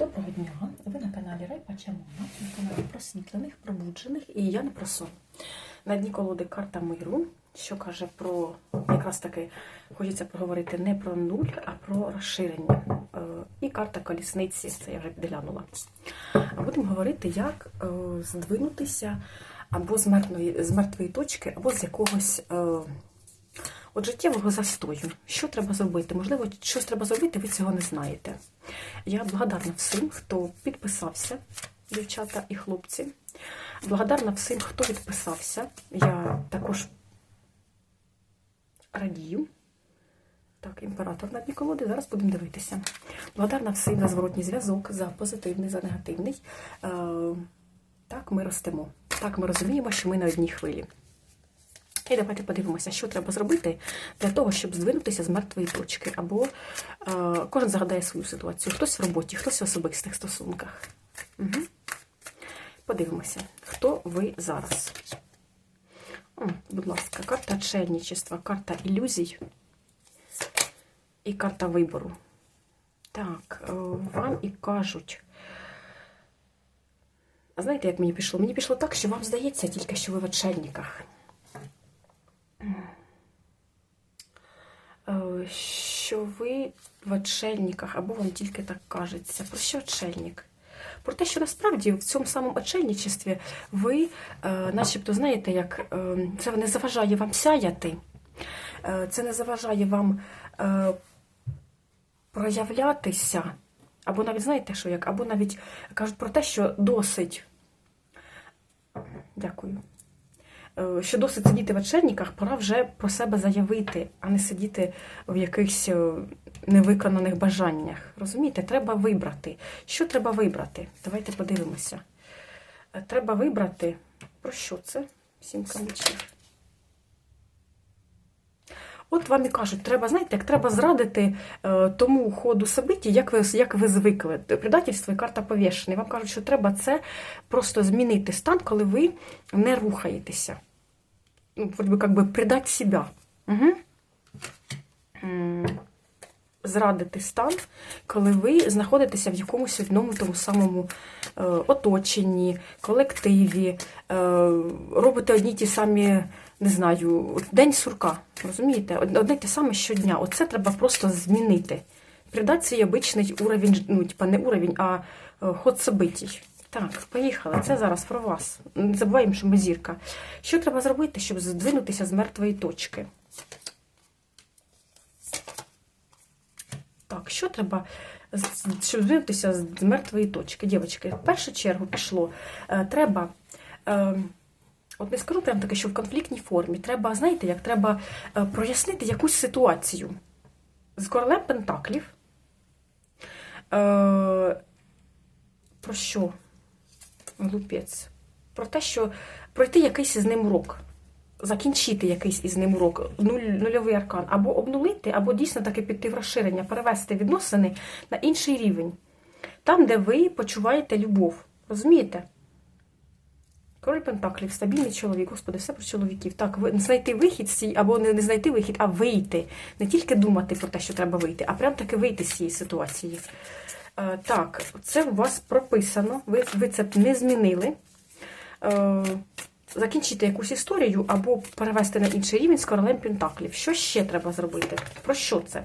Доброго дня! Ви на каналі Райпа Чамона, на каналі просвітлених, пробуджених і я не про сон. На дні колоди карта миру, що каже про якраз таки хочеться проговорити не про нуль, а про розширення. Е, І карта колісниці, це я вже підглянула. Будемо говорити, як е, здвинутися або з мертвої, з мертвої точки, або з якогось. От життєвого застою. Що треба зробити? Можливо, щось треба зробити, ви цього не знаєте. Я благодарна всім, хто підписався, дівчата і хлопці. Благодарна всім, хто відписався. Я також радію. Так, імператор на дні колоди. Зараз будемо дивитися. Благодарна всім за зворотній зв'язок, за позитивний, за негативний. Е, так, ми ростемо. Так, ми розуміємо, що ми на одній хвилі. І давайте подивимося, що треба зробити для того, щоб здвинутися з мертвої точки. Або е, кожен загадає свою ситуацію. Хтось в роботі, хтось в особистих стосунках. Угу. Подивимося, хто ви зараз. О, будь ласка, карта отшельничества, карта ілюзій і карта вибору. Так, е, вам і кажуть. А знаєте, як мені пішло? Мені пішло так, що вам здається тільки, що ви в отшельниках. Е, що ви в отшельниках, або вам тільки так кажеться. Про що отшельник? Про те, що насправді в цьому самому отшельничестві ви, е, начебто, знаєте, як е, це не заважає вам сяяти, е, це не заважає вам проявлятися, або навіть знаєте, що як, або навіть кажуть про те, що досить. Дякую що досить сидіти в вечерниках, пора вже про себе заявити, а не сидіти в якихось е, невиконаних бажаннях. Розумієте, треба вибрати. Що треба вибрати? Давайте подивимося. Е, Треба вибрати. Про що це? Сімка мечів. От вам і кажуть, треба, знаєте, як треба зрадити е, тому ходу собиті, як ви, як ви звикли. Предательство і карта повішений. Вам кажуть, що треба це просто змінити стан, коли ви не рухаєтеся. Ну, вроде бы, как бы предать себя. Угу. Зрадити стан, коли ви знаходитеся в якомусь одному тому самому е, оточенні, колективі, е, робите одні ті самі, не знаю, день сурка. Розумієте? Одне те саме щодня. Оце треба просто змінити. Придати свій обичний уровень, ну, типа не уровень, а е, ход событий. Так, поїхали. Це зараз про вас. Не забуваємо, що ми зірка. Що треба зробити, щоб здвинутися з мертвої точки? Так, що треба, щоб здвинутися з мертвої точки? Дівчатки, в першу чергу пішло. Е, треба. Е, От не скажу прям таке, що в конфліктній формі. Треба, знаєте, як треба е, прояснити якусь ситуацію з королем Пентаклів. Про що? Глупець. Про те, що пройти якийсь із ним урок, закінчити якийсь із ним урок, нуль, нульовий аркан, або обнулити, або дійсно таки піти в розширення, перевести відносини на інший рівень. Там, де ви почуваєте любов. Розумієте? Король Пентаклів, стабільний чоловік, господи, все про чоловіків. Так, знайти вихід з цієї, або не, не знайти вихід, а вийти. Не тільки думати про те, що треба вийти, а прям таки вийти з цієї ситуації. Е, так, це у вас прописано, ви, ви це не змінили. Е, закінчити якусь історію або перевести на інший рівень з королем Пентаклів. Що ще треба зробити? Про що це?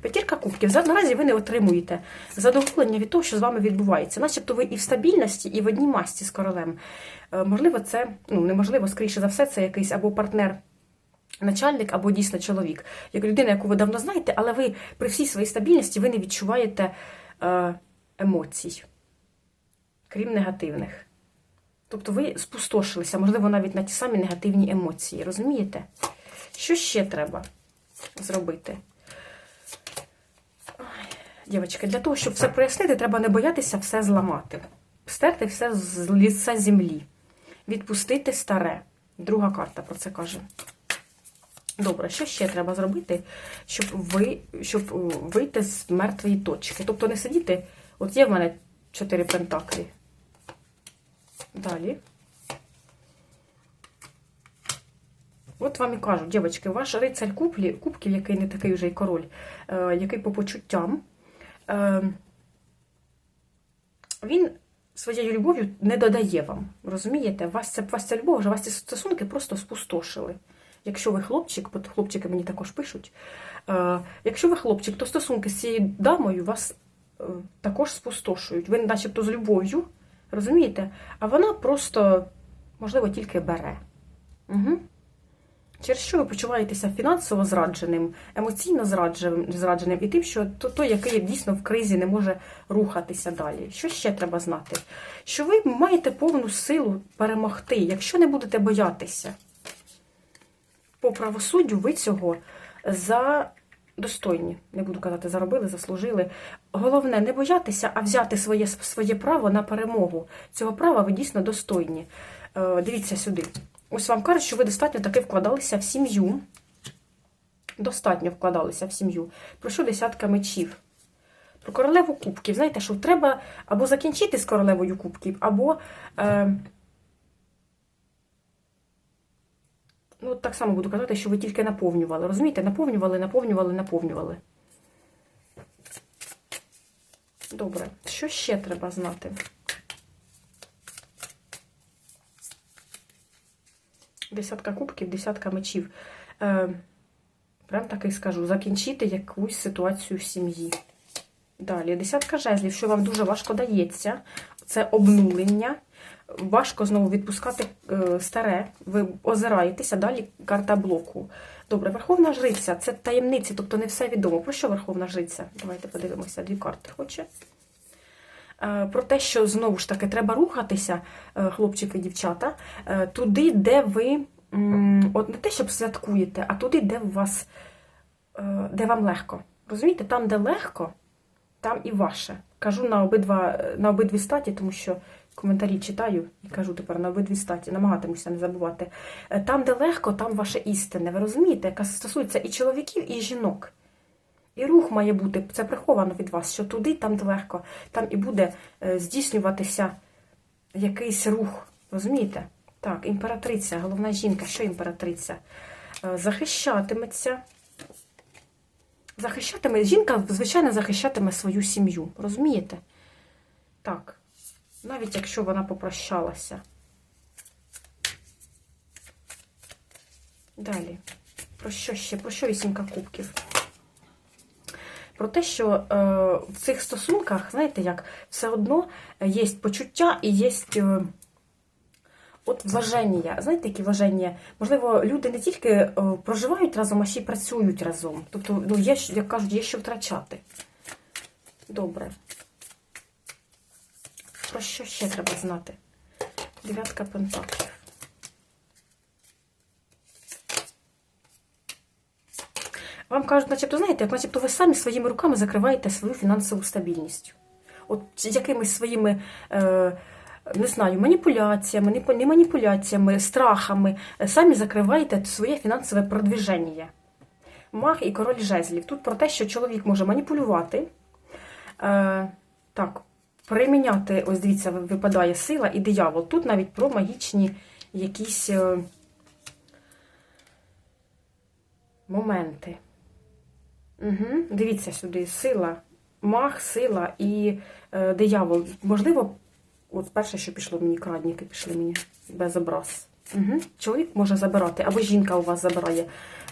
П'ятірка кубків. Наразі ви не отримуєте задоволення від того, що з вами відбувається. Начебто ви і в стабільності, і в одній масті з королем. Е, Можливо, це, ну неможливо, скоріше за все, це якийсь або партнер. Начальник або дійсно чоловік, як людина, яку ви давно знаєте, але ви при всій своїй стабільності ви не відчуваєте емоцій, крім негативних. Тобто ви спустошилися, можливо, навіть на ті самі негативні емоції. Розумієте? Що ще треба зробити? Дівчатки, для того, щоб все прояснити, треба не боятися все зламати. Стерти все з ліса землі. Відпустити старе. Друга карта про це каже. Добре, що ще треба зробити, щоб ви, щоб е, вийти з мертвої точки? Тобто не сидіти, от є в мене чотири пентаклі. Далі. От вам і кажуть, дівчатки, ваш рицарь куплі, кубків, який не такий вже й король, е, який по почуттям, е, він своєю любов'ю не додає вам. Розумієте? Вас це, вас ця любов, вже вас ці стосунки просто спустошили. Якщо ви хлопчик, бо хлопчики мені також пишуть, е, якщо ви хлопчик, то стосунки з цією дамою вас е, також спустошують. Ви начебто з любов'ю, розумієте? А вона просто, можливо, тільки бере. Угу. Через що ви почуваєтеся фінансово зрадженим, емоційно зрадженим, і тим, що той, який дійсно в кризі не може рухатися далі. Що ще треба знати? Що ви маєте повну силу перемогти, якщо не будете боятися. По правосуддю ви цього за достойні. Не буду казати, заробили, заслужили. Головне, не боятися, а взяти своє, своє право на перемогу. Цього права ви дійсно достойні. Е, дивіться сюди. Ось вам кажуть, що ви достатньо таки вкладалися в сім'ю. Достатньо вкладалися в сім'ю. Про що десятка мечів? Про королеву кубків. Знаєте, що треба або закінчити з королевою кубків, або. Е, ну, так само буду казати, що ви тільки наповнювали. Розумієте? Наповнювали, наповнювали, наповнювали. Добре. Що ще треба знати? Десятка кубків, десятка мечів. Е, прям так і скажу, закінчити якусь ситуацію в сім'ї. Далі, десятка жезлів, що вам дуже важко дається, це обнулення. Важко знову відпускати е, старе, ви озираєтеся, далі карта блоку. Добре, Верховна Жриця це таємниці, тобто не все відомо. Про що Верховна Жриця? Давайте подивимося, дві карти хоче. Е, Про те, що знову ж таки треба рухатися, е, хлопчики, дівчата, е, туди, де ви от не те, щоб святкуєте, а туди, де у вас, де вам легко. Розумієте, там, де легко, там і ваше. Кажу на обидва на обидві статі, тому що коментарі читаю і кажу тепер на обидві статі, намагатимуся не забувати. Е, Там, де легко, там ваше істинне. Ви розумієте, яка стосується і чоловіків, і жінок. І рух має бути, це приховано від вас, що туди, там де легко, там і буде е, здійснюватися якийсь рух. Розумієте? Так, імператриця, головна жінка, що імператриця? Е, Захищатиметься. Захищатиме, жінка, звичайно, захищатиме свою сім'ю. Розумієте? Так. Навіть якщо вона попрощалася. Далі. Про що ще? Про що вісімка кубків? Про те, що е, в цих стосунках, знаєте, як все одно є почуття і є е, от вваження. Знаєте, які вваження? Можливо, люди не тільки е, проживають разом, а ще й працюють разом. Тобто, ну, є, як кажуть, є що втрачати. Добре. Про що ще треба знати? Дев'ятка пентаклів. Вам кажуть, начебто, знаєте, як начебто ви самі своїми руками закриваєте свою фінансову стабільність. От якимись своїми, е, не знаю, маніпуляціями, не, маніпуляціями, страхами, е, самі закриваєте своє фінансове продвіження. Маг і король жезлів. Тут про те, що чоловік може маніпулювати. Е, так, приміняти, ось дивіться, випадає сила і диявол. Тут навіть про магічні якісь е, моменти. Угу. Дивіться сюди, сила, маг, сила і е, диявол. Можливо, от перше, що пішло мені, крадніки пішли мені без образ. Угу. Чоловік може забирати, або жінка у вас забирає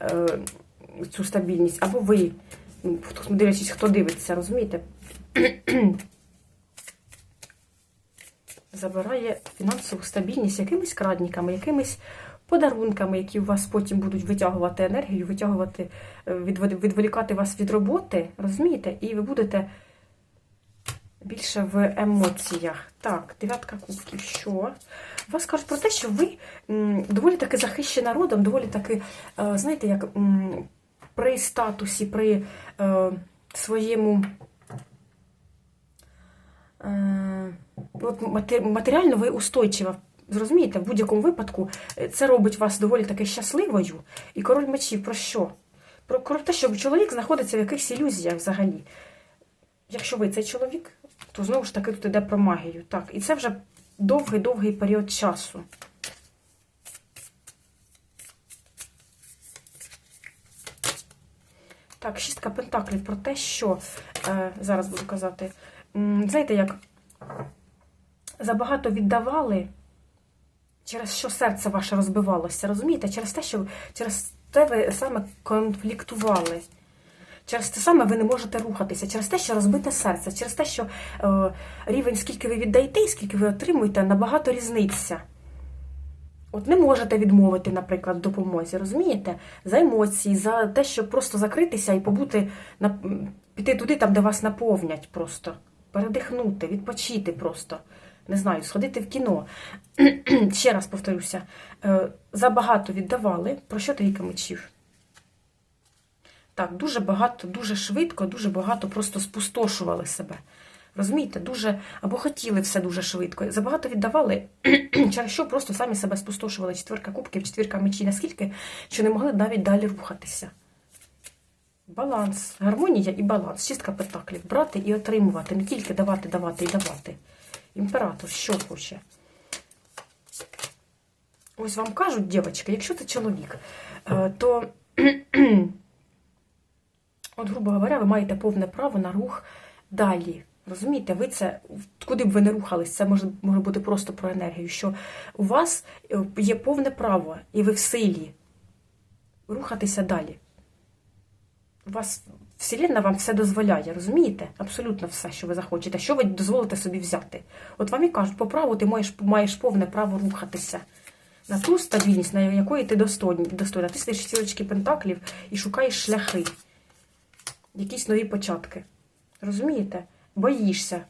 е, цю стабільність, або ви. Дивлячись, хто дивиться, розумієте? Забирає фінансову стабільність якимись крадниками, якимись подарунками, які у вас потім будуть витягувати енергію, витягувати, відволікати вас від роботи, розумієте? І ви будете більше в емоціях. Так, дев'ятка кубків. Що? Вас кажуть про те, що ви доволі таки захищені народом, доволі таки, знаєте, як при статусі, при своєму. От матеріально ви устойчива. Зрозумієте, в будь-якому випадку це робить вас доволі таки щасливою. І король мечів про що? Про, про те, що чоловік знаходиться в якихось ілюзіях взагалі. Якщо ви цей чоловік, то знову ж таки тут йде про магію. Так, і це вже довгий-довгий період часу. Так, шістка пентаклів про те, що, е, зараз буду казати, знаєте, як забагато віддавали, через що серце ваше розбивалося, розумієте? Через те, що через те ви саме конфліктували. Через те саме ви не можете рухатися, через те, що розбите серце, через те, що е, рівень, скільки ви віддаєте і скільки ви отримуєте, набагато різниця. От не можете відмовити, наприклад, допомозі, розумієте? За емоції, за те, щоб просто закритися і побути, піти туди, там, де вас наповнять просто. Передихнути, відпочити просто. Не знаю, сходити в кіно. Ще раз повторюся, е, забагато віддавали. Про що трійка мечів? Так, дуже багато, дуже швидко, дуже багато просто спустошували себе. Розумієте, дуже або хотіли все дуже швидко. Забагато віддавали, через що просто самі себе спустошували. Четвірка кубків, четвірка мечі, наскільки, що не могли навіть далі рухатися. Баланс, гармонія і баланс. Чистка пентаклів. Брати і отримувати, не тільки давати, давати і давати. Імператор що хоче? Ось вам кажуть, дівчатки, якщо це чоловік, е, то, от, грубо говоря, ви маєте повне право на рух далі. Розумієте, ви це, куди б ви не рухались, це може, може бути просто про енергію, що у вас е, є повне право, і ви в силі рухатися далі. У вас Вселенна вам все дозволяє, розумієте? Абсолютно все, що ви захочете, що ви дозволите собі взяти. От вам і кажуть, по праву ти маєш, маєш повне право рухатися на ту стабільність, на якої ти достойна. Ти сидиш стілечки пентаклів і шукаєш шляхи, якісь нові початки. Розумієте? Боїшся.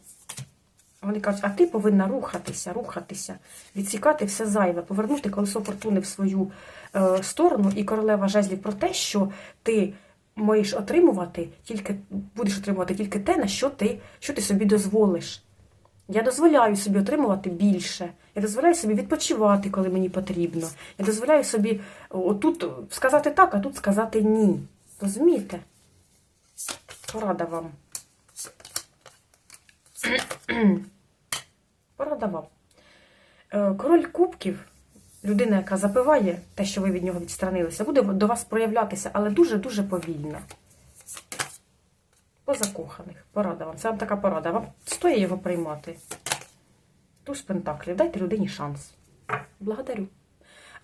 Вони кажуть, а ти повинна рухатися, рухатися, відсікати все зайве, повернути колесо фортуни в свою е, сторону і королева жезлів про те, що ти маєш отримувати тільки, будеш отримувати тільки те, на що ти, що ти собі дозволиш. Я дозволяю собі отримувати більше. Я дозволяю собі відпочивати, коли мені потрібно. Я дозволяю собі отут сказати так, а тут сказати ні. Розумієте? Порада вам. Порада вам. Е, Король кубків, людина, яка запиває те, що ви від нього відстранилися, буде до вас проявлятися, але дуже-дуже повільно. По закоханих. Порада вам. Це вам така порада. Вам стоїть його приймати. Туз пентаклів. Дайте людині шанс. Благодарю.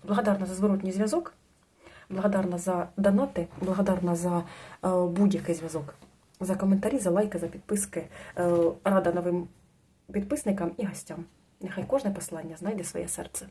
Благодарна за зворотній зв'язок. Благодарна за донати, благодарна за е, будь-який зв'язок. За коментарі, за лайки, за підписки. Е, рада новим підписникам і гостям. Нехай кожне послання знайде своє серце.